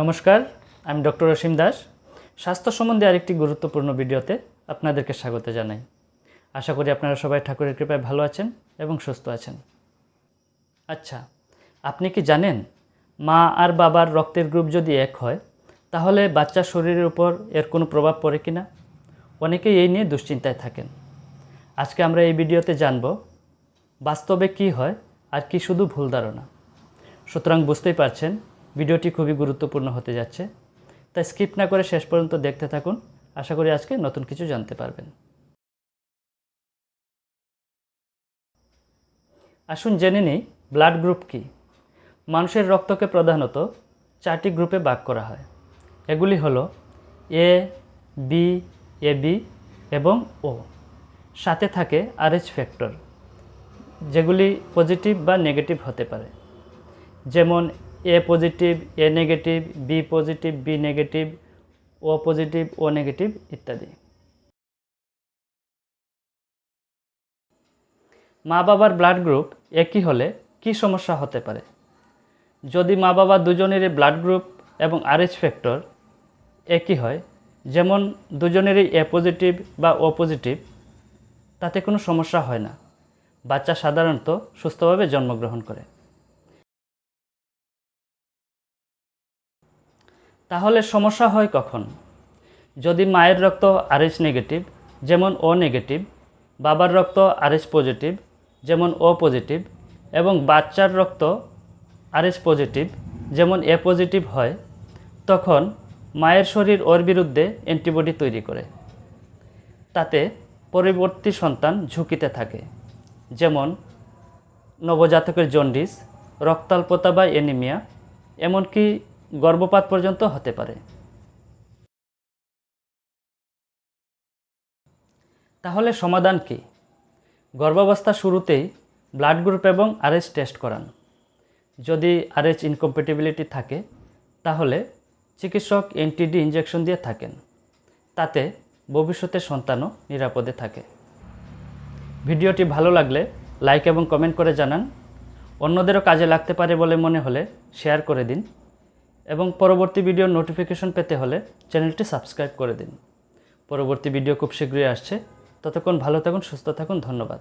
নমস্কার, আমি ডক্টর অসীম দাস। স্বাস্থ্য সম্বন্ধে আরেকটি গুরুত্বপূর্ণ ভিডিওতে আপনাদেরকে স্বাগত জানাই। আশা করি আপনারা সবাই ঠাকুরের কৃপায় ভালো আছেন এবং সুস্থ আছেন। আচ্ছা আপনি কি জানেন, মা আর বাবার রক্তের গ্রুপ যদি এক হয়, তাহলে বাচ্চার শরীরের উপর এর কোনো প্রভাব পড়ে কি না অনেকেই এই নিয়ে দুশ্চিন্তায় থাকেন। আজকে আমরা এই ভিডিওতে জানব, বাস্তবে কি হয় আর কি শুধু ভুল ধারণা। সুতরাং বুঝতেই পারছেন ভিডিওটি খুবই গুরুত্বপূর্ণ হতে যাচ্ছে। তাই স্কিপ না করে শেষ পর্যন্ত দেখতে থাকুন। আশা করি আজকে নতুন কিছু জানতে পারবেন। আসুন জেনে নিই, ব্লাড গ্রুপ কি? মানুষের রক্তকে প্রধানত চারটি গ্রুপে ভাগ করা হয়। এগুলি হলো এ বি এ বি এবং ও সাথে থাকে আরএইচ ফ্যাক্টর যেগুলি পজিটিভ বা নেগেটিভ হতে পারে। যেমন A positive A negative B positive B negative O positive O negative ইত্যাদি। মা বাবার ব্লাড গ্রুপ একই হলে কি সমস্যা হতে পারে? যদি মা বাবা দুজনেরই ব্লাড গ্রুপ এবং আরএইচ ফ্যাক্টর একই হয়, যেমন দুজনেরই এ পজিটিভ বা ও পজিটিভ তাতে কোনো সমস্যা হয় না। বাচ্চা সাধারণত সুস্থভাবে জন্মগ্রহণ করে। তাহলে সমস্যা হয় কখন? যদি মায়ের রক্ত আরএইচ নেগেটিভ যেমন ও নেগেটিভ বাবার রক্ত আরএইচ পজিটিভ যেমন ও পজিটিভ এবং বাচ্চার রক্ত আরএইচ পজিটিভ যেমন এ পজিটিভ হয়, তখন মায়ের শরীর ওর বিরুদ্ধে অ্যান্টিবডি তৈরি করে। তাতে পরবর্তী সন্তান ঝুঁকিতে থাকে, যেমন নবজাতকের জন্ডিস রক্তাল্পতা বা অ্যানিমিয়া এমনকি গর্ভপাত পর্যন্ত হতে পারে। তাহলে সমাধান কি? গর্ভাবস্থা শুরুতেই ব্লাড গ্রুপ এবং আরএস টেস্ট করান। যদি আরএস ইনকম্পেটিবিলিটি থাকে, তাহলে চিকিৎসক এনটিডি ইঞ্জেকশন দিয়ে থাকেন। তাতে ভবিষ্যতে সন্তানও নিরাপদে থাকে। ভিডিওটি ভালো লাগলে লাইক এবং কমেন্ট করে জানান। অন্যদেরও কাজে লাগতে পারে বলে মনে হলে শেয়ার করে দিন। এবং পরবর্তী ভিডিওর নোটিফিকেশন পেতে হলে চ্যানেলটি সাবস্ক্রাইব করে দিন। পরবর্তী ভিডিও খুব শীঘ্রই আসছে। ততক্ষণ ভালো থাকুন, সুস্থ থাকুন, ধন্যবাদ।